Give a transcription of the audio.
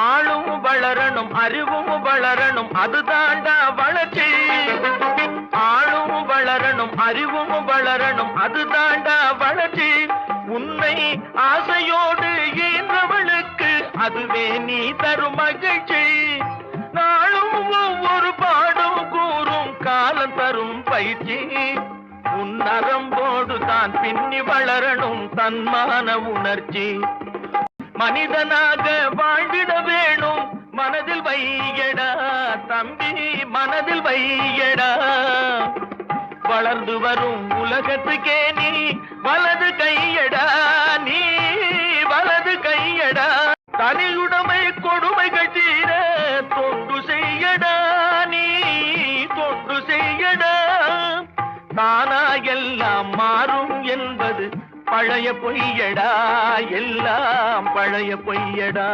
ஆளும் வளரணும் அறிவும் வளரணும் அதுதாண்டா வளர்ச்சி. ஆளும் வளரணும் அறிவும் வளரணும் அதுதாண்டா வளர்ச்சி. உன்னை ஆசையோடு ஈன்றவளுக்கு அதுவே நீ தரும் மகிழ்ச்சி. நாளும் ஒவ்வொரு பாடும் கூறும் காலம் தரும் பயிற்சி. உன் நரம்போடு தான் பின்னி வளரணும் தன்மான உணர்ச்சி. மனிதனாக வாழ்ந்திட வேணும். மனதில் வையடா தம்பி மனதில் வையடா. வளர்ந்து வரும் உலகத்துக்கே நீ வலது கையடா நீ வலது கையடா. தனியுடைமை கொடுமைகள் தீர தொண்டு செய்யடா நீ தொண்டு செய்யடா. தானா எல்லாம் மாறும் என்பது பழைய பொய்யடா எல்லாம் பழைய பொய்யடா.